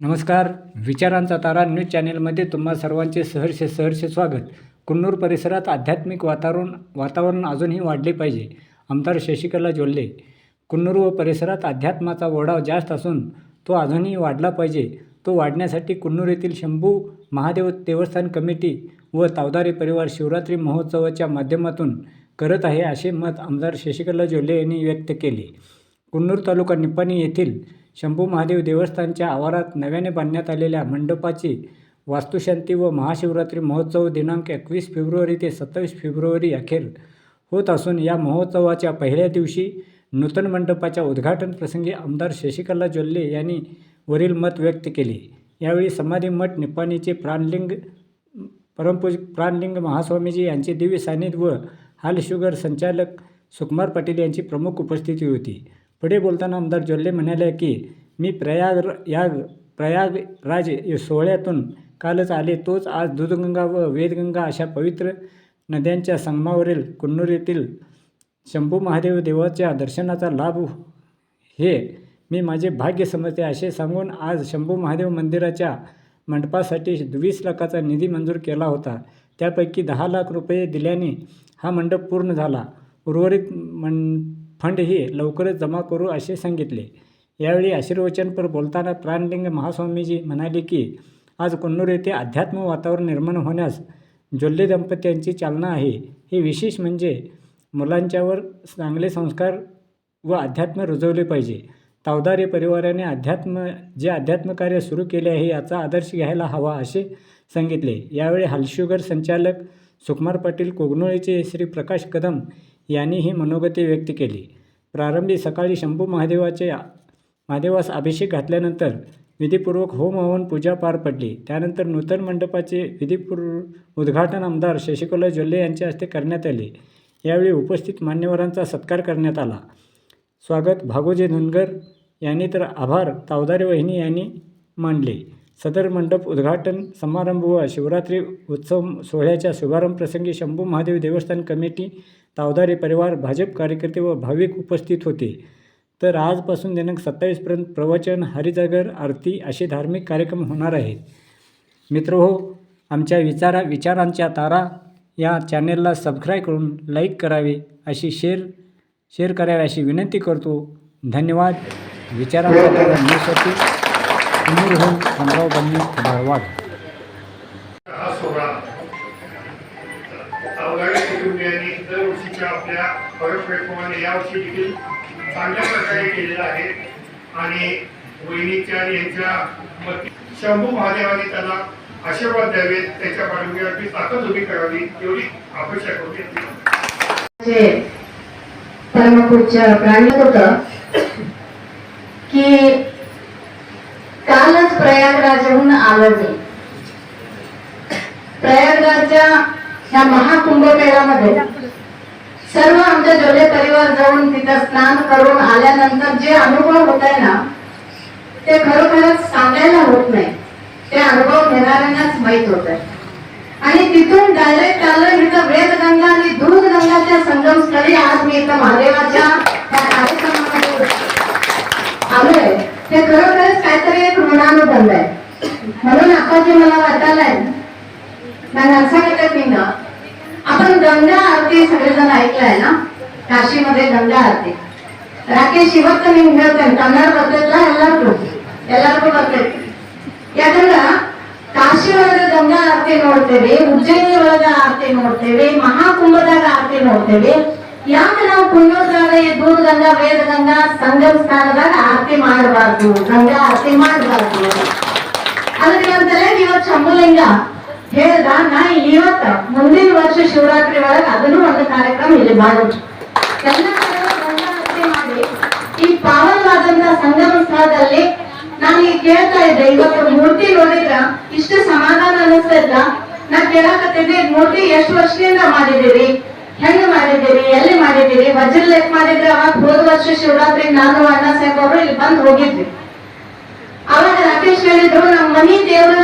नमस्कार विचारांचा तारा न्यूज चॅनेलमध्ये तुम्हा सर्वांचे सहर्ष सहर्ष स्वागत. कुन्नूर परिसरात आध्यात्मिक वातावरण वातावरण अजूनही वाढले पाहिजे आमदार शशिकला जोल्ले कुन्नूर व परिसरात अध्यात्माचा ओढाव जास्त असून तो अजूनही वाढला पाहिजे. तो वाढण्यासाठी कुन्नूर येथील शंभू महादेव देवस्थान कमिटी व तावदारी परिवार शिवरात्री महोत्सवाच्या माध्यमातून करत आहे असे मत आमदार शशिकला जोल्ले यांनी व्यक्त केले. कुन्नूर तालुका निपाणी येथील शंभू महादेव देवस्थानच्या आवारात नव्याने बांधण्यात आलेल्या मंडपाची वास्तुशांती व महाशिवरात्री महोत्सव दिनांक एकवीस फेब्रुवारी ते सत्तावीस फेब्रुवारी अखेर होत असून या महोत्सवाच्या पहिल्या दिवशी नूतन मंडपाच्या उद्घाटन प्रसंगी आमदार शशिकला जोल्ले यांनी वरील मत व्यक्त केले. यावेळी समाधी मठ निपाणीचे प्राणलिंग परमपूज प्राणलिंग महास्वामीजी यांचे दिव्य सानिध्य व हाल शुगर संचालक सुकुमार पाटील यांची प्रमुख उपस्थिती होती. पुढे बोलताना आमदार जोल्ले म्हणाले की मी प्रयाग याग प्रयागराज सोहळ्यातून कालच आले. तोच आज दूधगंगा व वेदगंगा अशा पवित्र नद्यांच्या संगमावरील कुन्नूर येथील शंभू महादेव देवाच्या दर्शनाचा लाभ हे मी माझे भाग्य समजते असे सांगून आज शंभू महादेव मंदिराच्या मंडपासाठी वीस लाखाचा निधी मंजूर केला होता. त्यापैकी दहा लाख रुपये दिल्याने हा मंडप पूर्ण झाला. उर्वरित मं फंडही लवकरच जमा करू असे सांगितले. यावेळी आशीर्वचनपर बोलताना प्राणलिंग महास्वामीजी म्हणाले की आज कुन्नूर येथे अध्यात्म वातावरण निर्माण होण्यास जोल्ले दंपत्यांची चालना आहे. हे विशेष म्हणजे मुलांच्यावर चांगले संस्कार व अध्यात्म रुजवले पाहिजे. तावदारी परिवाराने अध्यात्म जे अध्यात्म कार्य सुरू केले आहे याचा आदर्श घ्यायला हवा असे सांगितले. यावेळी हालशुगर संचालक सुकुमार पाटील कोगनोळीचे श्री प्रकाश कदम यांनी ही मनोगती व्यक्त केली. प्रारंभी सकाळी शंभू महादेवाचे महादेवास अभिषेक घातल्यानंतर विधीपूर्वक होम हवन पूजा पार पडली. त्यानंतर नूतन मंडपाचे विधीपूर्व उद्घाटन आमदार शशिकला जोल्ले यांच्या हस्ते करण्यात आले. यावेळी उपस्थित मान्यवरांचा सत्कार करण्यात आला. स्वागत भागोजी धनगर यांनी तर आभार तावदारी वहिनी यांनी मानले. सदर मंडप उद्घाटन समारंभ व शिवरात्री उत्सव सोहळ्याच्या शुभारंभ प्रसंगी शंभू महादेव देवस्थान कमिटी तावदारी परिवार भाजप कार्यकर्ते व भाविक उपस्थित होते. तर आजपासून दिनांक सत्तावीसपर्यंत प्रवचन हरिजागर आरती असे धार्मिक कार्यक्रम होणार आहेत. मित्र हो आमच्या विचारा विचारांच्या तारा या चॅनेलला सबस्क्राईब करून लाईक करावे अशी शेअर शेअर करावी अशी विनंती करतो. धन्यवाद. विचारांच्या तारा न्यूजसाठी हा सोहळा अवघाडी कुटुंबियांनी दरवर्षीच्या आपल्या परंपरेप्रमाणे यावर्षी देखील चांगल्या प्रकारे केलेला आहे आणि वहिनीच्या आणि यांच्या मती शंभू महादेवाने त्याला आशीर्वाद द्यावेत त्याच्या पाठीमागे ताकद उभी करावी एवढी आवश्यक होती प्राणी होत की कालच प्रयागराजहून आलो प्रयागराजच्या ह्या महाकुंभमेळ्यामध्ये सर्व आमच्या जोले परिवार जाऊन तिथं स्नान करून आल्यानंतर जे अनुभव होत आहे ना ते खरोखरच सांगायला होत नाही. ते अनुभव घेणाऱ्यांनाच माहीत होत आहे आणि तिथून डायरेक्ट आलं इथं वेदगंगा आणि दूध दूधगंगाच्या संगमस्थळी आज मी इथं महादेवाच्या कार्यक्रमामध्ये आलोय. ते खरोखर काहीतरी एक ऋणानुबंध आहे म्हणून आता जे मला वाटायलाय ನಾನು सांगितलं ना आपण गंगा आरती सगळेजण ऐकलाय ना काशीमध्ये गंगा आरती ರಾಕೇಶ್ ಇವತ್ತು ನಿಮ್ಗೆ ಹೇಳ್ತೇನೆ ಕನ್ನಡ ಬರ್ತೈತಲ್ಲ ಎಲ್ಲರಿಗೂ ಎಲ್ಲರಿಗೂ ಬರ್ತೈತಿ ಯಾಕಂದ್ರ ಕಾಶಿ ಒಳಗ ಗಂಗಾ ಆರತಿ ನೋಡ್ತೇವೆ ಉಜ್ಜಯಿನಿ ಒಳಗ ಆರತಿ ನೋಡ್ತೇವೆ ಮಹಾಕುಂಭದಾಗ ಆರತಿ ನೋಡ್ತೇವೆ ಯಾಕೆ ನಾವು ಕುನ್ನೂರ್ದಾಗ ಗಂಗಾ ವೇದ ಗಂಗಾ ಸಂಗಮ ಸ್ಥಾನದಾಗ ಆರತಿ ಮಾಡಬಾರ್ದು? ಗಂಗಾ ಆರತಿ ಮಾಡಬಾರ್ದು. ಅದಕ್ಕೆ ತಲೆಗೆ ಇವತ್ತು ಶಂಭುಲಿಂಗ ಹೇಳ್ದ. ನಾ ಇವತ್ತ ಮುಂದಿನ ವರ್ಷ ಶಿವರಾತ್ರಿ ಒಳಗ ಅದನ್ನು ಒಂದು ಕಾರ್ಯಕ್ರಮ ಇಲ್ಲಿ ಮಾಡೋದು ಎಲ್ಲ ಮಾಡಿ. ಈ ಪಾವನವಾದಂತ ಸಂಗಮ ಸ್ಥಳದಲ್ಲಿ ನಾನು ಈಗ ಕೇಳ್ತಾ ಇದ್ದೆ. ಇವತ್ತು ಮೂರ್ತಿ ನೋಡಿದ್ರ? ಇಷ್ಟು ಸಮಾಧಾನ ಅನಿಸ್ತಾ ಇದ್ದ ನಾ ಕೇಳಕತ್ತಿದ್ದೆ, ಮೂರ್ತಿ ಎಷ್ಟು ವರ್ಷದಿಂದ ಮಾಡಿದಿರಿ ಹೆಂಗ ಮಾಡಿದ್ದೀರಿ, ಎಲ್ಲಿ ಮಾಡಿದ್ದೀರಿ? ವಜ್ರ ಲೆಕ್ಕ ಮಾಡಿದ್ರೆ ಅವಾಗ ಹೋದ ವರ್ಷ ಶಿವರಾತ್ರಿ ನಾನು ಅಣ್ಣ ಸಾಹೇಬ್ ಅವರು ಇಲ್ಲಿ ಬಂದು ಹೋಗಿದ್ವಿ. ಅವಾಗ ರಾಕೇಶ್ ಹೇಳಿದ್ರು, ನಮ್ಮ ಮನಿ ದೇವರು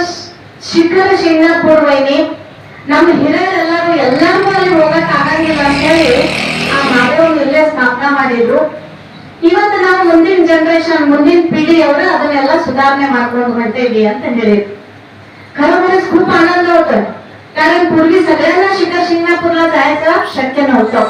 ಶಿಖರ ಶಿಂಗಪುರ್ ಪೂರ್ವೈನಿ ನಮ್ಮ ಹಿರಿಯರೆಲ್ಲರೂ ಎಲ್ಲರೂ ಅಲ್ಲಿ ಹೋಗಕ್ ಆಗಂಗಿಲ್ಲ ಅಂತ ಹೇಳಿ ಆ ಮಾದೇವನ್ ಇಲ್ಲೇ ಸ್ಥಾಪನಾ ಮಾಡಿದ್ರು. ಇವತ್ತು ನಾವು ಮುಂದಿನ ಜನರೇಷನ್ ಮುಂದಿನ ಪೀಳಿಗೆಯವರು ಅದನ್ನೆಲ್ಲ ಸುಧಾರಣೆ ಮಾಡ್ಕೊಂಡು ಹೊಂಟೇವಿ ಅಂತ ಹೇಳಿದ್ರು. ಖರೋಬರ ಸ್ಕೂಲ್ ಆನಂದ होतो कारण पूर्वी सगळ्यांना शिखर शिंगणापूरला जायचं शक्य नव्हतं.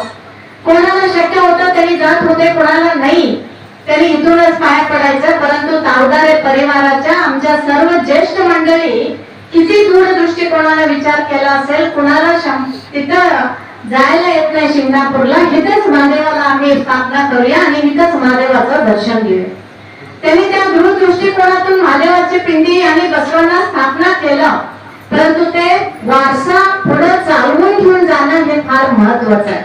कोणाला शक्य होतं त्यांनी जात होते कोणाला नाही त्यांनी इथूनच पाय पडायचं. परंतु तावदारे परिवाराच्या आमच्या सर्व ज्येष्ठ मंडळी किती दूरदृष्टिकोनाने विचार केला असेल कुणाला शं- तिथं जायला येत नाही शिंगणापूरला इथेच महादेवाला आम्ही स्थापना करूया आणि इथंच महादेवाचं दर्शन घेऊया. त्यांनी त्या दूरदृष्टिकोनातून महादेवाची पिंडी आणि बसवांना स्थापना केलं. परंतु ते वारसा पुढे चालवून घेऊन जाणं हे फार महत्वाचं आहे.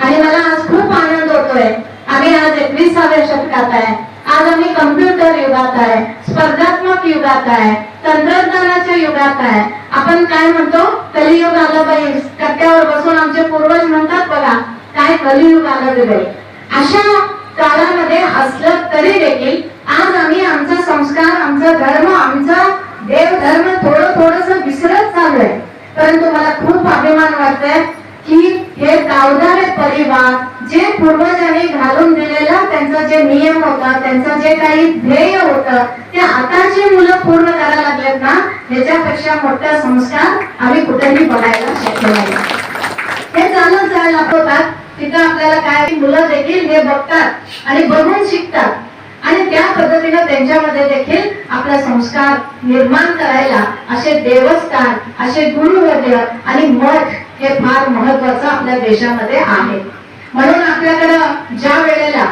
आणि मला आज खूप आनंद होतोय. आम्ही आज एकविसाव्या शतकात आहे. आज आम्ही कम्प्युटर युगात आहे. स्पर्धात्मक युगात आहे. तंत्रज्ञानाच्या युगात आहे. आपण काय म्हणतो? कलियुग आलं बाई. कट्ट्यावर बसून आमचे पूर्वज म्हणतात बघा काय कलियुग आलं रे बाई. अशा काळामध्ये असलं तरी देखील आज आम्ही आमचा संस्कार आमचा धर्म आमचा देव धर्म थोडं थोडस विसरत चाललंय. परंतु मला खूप अभिमान वाटतंय की हे दावदारे परिवार जे पूर्वजांनी घालून दिलेला त्यांचा जे नियम होता त्यांचं जे काही ध्येय होतं ते आताची मुलं पूर्ण करायला लागलेत ना ह्याच्यापेक्षा मोठा संस्कार आम्ही कुठेही बघायला शक्य नाही. हे चालत जायला होतात तिथं आपल्याला काय मुलं देखील हे बघतात आणि बघून शिकतात. आणि त्या पद्धतीने त्यांच्यामध्ये देखील आपला संस्कार निर्माण करायला असे देवस्थान असे गुरुवर्य आणि मठ हे फार महत्वाचं आपल्या देशामध्ये आहे. म्हणून आपल्याकडं ज्या वेळेला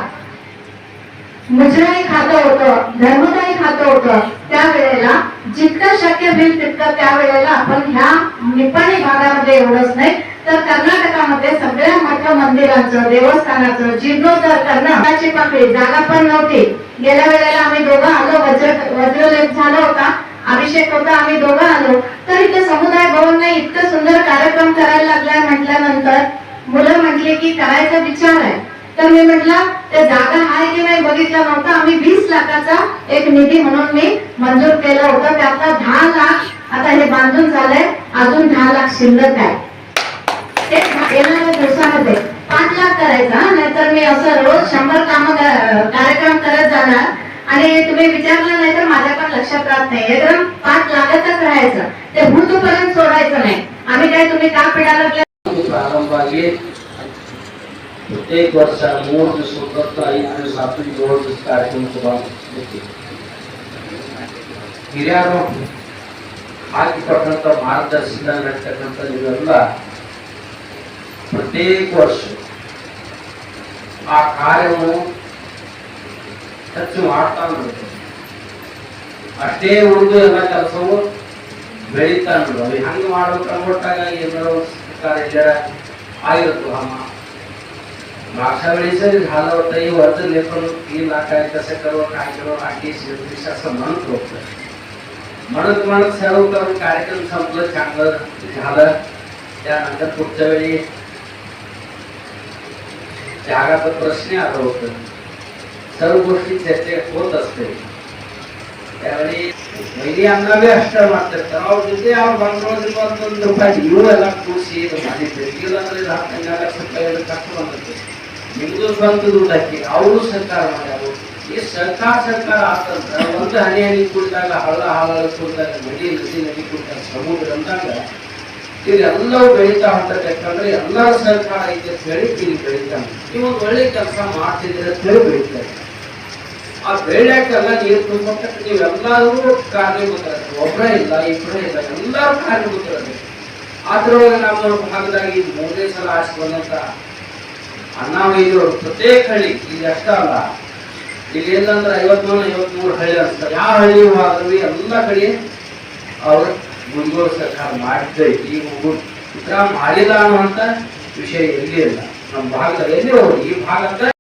मुजराई खातं होतं धर्मदायी खातं होतं त्यावेळेला जितकं शक्य होईल तितकं त्यावेळेला आपण ह्या निपाणी भागामध्ये एवढंच नाही तर कर्नाटकामध्ये सगळ्या मोठ्या मंदिरांचं देवस्थानाचं जीर्णोद्धार करण्याची पाकळी. जागा पण नव्हती. गेल्या वेळेला आम्ही दोघं आलो वज्र वज्रलेप झाला होता. अभिषेक होता आम्ही दोघं आलो. तर इथे समुदाय भवन नाही इतकं सुंदर कार्यक्रम करायला लागलाय म्हटल्यानंतर मुलं म्हटले की करायचा विचार आहे. तर मी म्हटलं ते जागा आहे की नाही बघितलं नव्हतं. आम्ही वीस लाखाचा एक निधी म्हणून मी मंजूर केलं होतं. त्यातला दहा लाख आता हे बांधून झालंय. अजून दहा लाख शिल्लक आहे. ते येणाऱ्या दिवसामध्ये पाच लाख करायचा हा. नाहीतर मी असं रोज शंभर काम कार्यक्रम करत जाणार आणि तुम्ही विचारलं नाही तर माझ्या पण लक्षात राहत नाही एकदम पाच लाखातच राहायचं ते भूतपर्यंत सोडायचं नाही आम्ही काय तुम्ही का पिढा लागल्या ಪ್ರಾರಂಭವಾಗಿ ಪ್ರತ್ಯೇಕ ವರ್ಷ ಮೂರು ದಿವಸ ಒಂಬತ್ತು ಐದು ದಿವಸ ಹತ್ತು ಏಳು ದಿವಸ ಕಾರ್ಯಕ್ರಮ ಕೂಡ ಹಿರಿಯರು ಹಾಕಿಕೊಟ್ಟಂತ ಮಾರ್ಗದರ್ಶನ ನಡ್ತಕ್ಕಂಥ ನೀವೆಲ್ಲ ಪ್ರತ್ಯೇಕ ವರ್ಷ ಆ ಕಾರ್ಯವನ್ನು ಹೆಚ್ಚು ಮಾಡ್ತಾ ಇರ್ಬೇಕು. ಅಷ್ಟೇ ಉಳಿದು ಎಲ್ಲ ಕೆಲಸವು ಬೆಳೀತಾ ಇರೋದು ಹಂಗೆ ಮಾಡ್ಬೇಕು ಅಂದ್ಬಿಟ್ಟಾಗ ಏನೋ सरकार जरा ಆಗಿರುತ್ತೆ ಅಮ್ಮ मागच्या वेळेस जरी झालं होतं हे वर्ध लेखन तीन लाख आहे कसं करू काय करू आठी शिवतीस असं म्हणत होतं म्हणत म्हणत सर्व करून कार्यक्रम संपलं चांगलं झालं त्यानंतर पुढच्या वेळी जागाचं प्रश्न आलं होतं सर्व गोष्टी चर्चेत होत असते त्यावेळी ಮೈಲಿ ಹಂಗಾಗೆ ಅಷ್ಟ ಮಾಡ್ತಾರೆ ಅವ್ರ ಜೊತೆ ಅವ್ರು ಬಂದ್ರೋದ್ರೆ ಒಂದು ರೂಪಾಯಿ ಇವು ಎಲ್ಲ ಕೂಡಿಸಿ ಇದು ಮಾಡಿದ್ದೆ ಇಲ್ಲ ಅಂದ್ರೆ ಇದು ಹತ್ತು ಲಕ್ಷ ರೂಪಾಯಿ ಎಲ್ಲ ಕಷ್ಟ ಬಂದಿತ್ತು ನಿಮ್ದು ಸ್ವಂತ ದುಡ್ಡು ಹಾಕಿ ಅವರು ಸರ್ಕಾರ ಮಾಡ್ಯಾರು ಈ ಸರ್ಕಾರ ಸರ್ಕಾರ ಆಗ್ತಂತ ಒಂದು ಹನಿ ಹನಿ ಕುಡಿದಾಗ ಹಳ್ಳ ಹಾಳ ಕುಡಿದಾಗ ನದಿ ನದಿ ನದಿ ಕುಡಿದಾಗ ಸಮುದ್ರ ಅಂದಾಗ ಇದೆಲ್ಲವೂ ಬೆಳೀತಾ ಅಂತಕ್ಕಂದ್ರೆ ಎಲ್ಲರ ಸರ್ಕಾರ ಐತೆ ಅಂತ ಹೇಳಿ ಇಲ್ಲಿ ಬೆಳೀತಾನೆ ನೀವು ಒಳ್ಳೆ ಕೆಲಸ ಮಾಡ್ತಿದ್ರೆ ಅಂತ ಹೇಳಿ ಬೆಳೀತಾರೆ ಆ ಬೆಳ್ಯಾಕೆಲ್ಲ ನೀರು ತುಂಬಕ್ಕೆ ನೀವೆಲ್ಲರೂ ಕಾರ್ಯಭೂತರ ಒಬ್ಬರೇ ಇಲ್ಲ ಇಬ್ಬರೇ ಇಲ್ಲ, ಎಲ್ಲರೂ ಕಾರಣೀಭೂತರಾಗಿ ಅದ್ರೊಳಗೆ ನಮ್ಮ ಭಾಗದಾಗಿ ಮೂರನೇ ಸಲ ಆಚೆ ಬಂದಂತ ಅಣ್ಣಾಮಯ್ಯವರು ಪ್ರತ್ಯೇಕ ಹಳ್ಳಿ, ಇಲ್ಲಿ ಅಷ್ಟ ಅಲ್ಲ. ಇಲ್ಲಿ ಏನಂದ್ರೆ ಐವತ್ಮೂರು ಐವತ್ಮೂರು ಹಳ್ಳಿ ಅಂತ ಯಾವ ಹಳ್ಳಿ ಆದ್ರೂ ಎಲ್ಲ ಕಡೆ ಅವರು ಗುಂಡೂರು ಸರ್ಕಾರ ಮಾಡಿದ್ದೆ ಈ ಮಾಡಿಲ್ಲ ಅನ್ನುವಂಥ ವಿಷಯ ಎಲ್ಲಿ ಇಲ್ಲ. ನಮ್ಮ ಭಾಗದಲ್ಲಿ ಎಲ್ಲಿ ಹೋಗಿ ಈ ಭಾಗದ